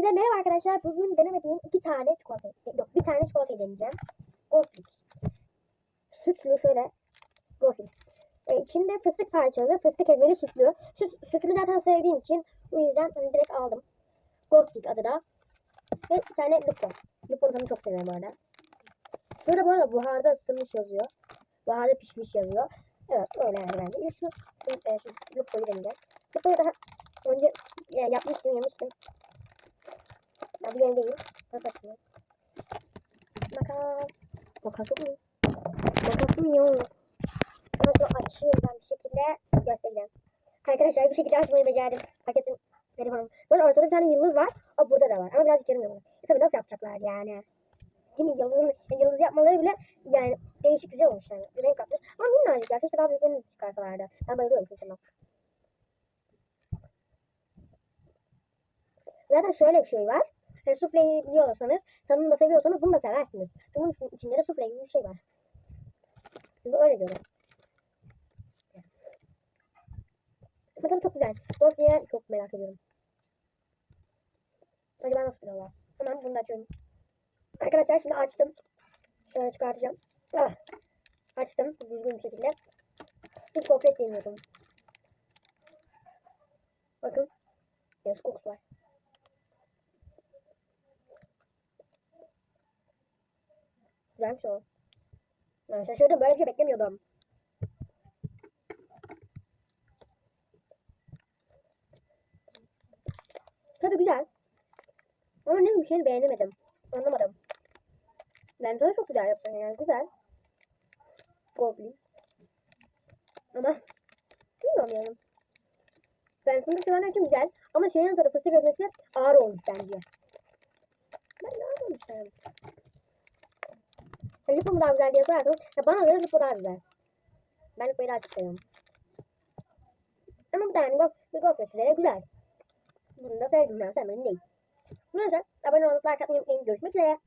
Hepinize merhaba arkadaşlar. Bugün denemediğim iki tane çikolata. Yok bir tane çikolata deneyeceğim. Gofrik. Sütlü şöyle. Gofrik. Ee, içinde fıstık parçalı, fıstık ezmeli sütlü. Süt, sütlü zaten sevdiğim için bu yüzden hani direkt aldım. Gofrik adı da. Ve bir tane Lupon. Lupon tadını çok seviyorum arada. Şurada bu arada buharda ısınmış yazıyor. Buharda pişmiş yazıyor. Evet öyle yani bence. İlk şu, şu, e, şu Lupon'u deneyeceğim. Lupon'u daha önce e, yapmıştım, yemiştim. Bu yeni değil. Bakasın. Makas. Makas yok mu? Makasım yok. Şunu açayım ben bir şekilde göstereceğim. Arkadaşlar bu şekilde açmayı becerdim. Paketin telefonu. Böyle ortada bir tane yıldız var. O burada da var. Ama birazcık yarım yıldız. Tabii nasıl yapacaklar yani. Mi? Yıldızın, yıldız yapmaları bile yani değişik güzel olmuş yani. Bir renk katmış. Ama minnacık ya. Keşke daha büyüklerini çıkarsalardı. Ben bayılıyorum çünkü. Zaten şöyle bir şey var. Hani sufleyi biliyorsanız, tadını da seviyorsanız bunu da seversiniz. Bunun için- içinde de sufle gibi bir şey var. Şimdi öyle diyorum. Ama tadı çok güzel. Sofya'ya çok merak ediyorum. Acaba nasıl diyorlar? Hemen bunu da açıyorum. Arkadaşlar şimdi açtım. Şöyle çıkartacağım. Ah. Açtım düzgün bir şekilde. Hiç gofret deniyordum. Güzelmiş o. Ben şaşırdım. Böyle bir şey beklemiyordum. Tadı güzel. Ama ne bir şeyini beğenemedim. Anlamadım. Ben tadı çok güzel yaptım yani. Güzel. Goblin. Ama bilmiyorum yani. Ben fındık sevenler için güzel. Ama şeyin tadı fıstık ezmesi ağır olmuş bence. Ben de ağır olmuş. Ya mu daha güzel diye sorarsanız ya bana göre Lupo daha güzel. Ben Lupo'yu daha çok seviyorum. Ama bu tane gofret, bir gofret sizlere güzel. Bunu da sevdim ben sevmedim değil. Neyse abone olup like atmayı unutmayın. Görüşmek üzere.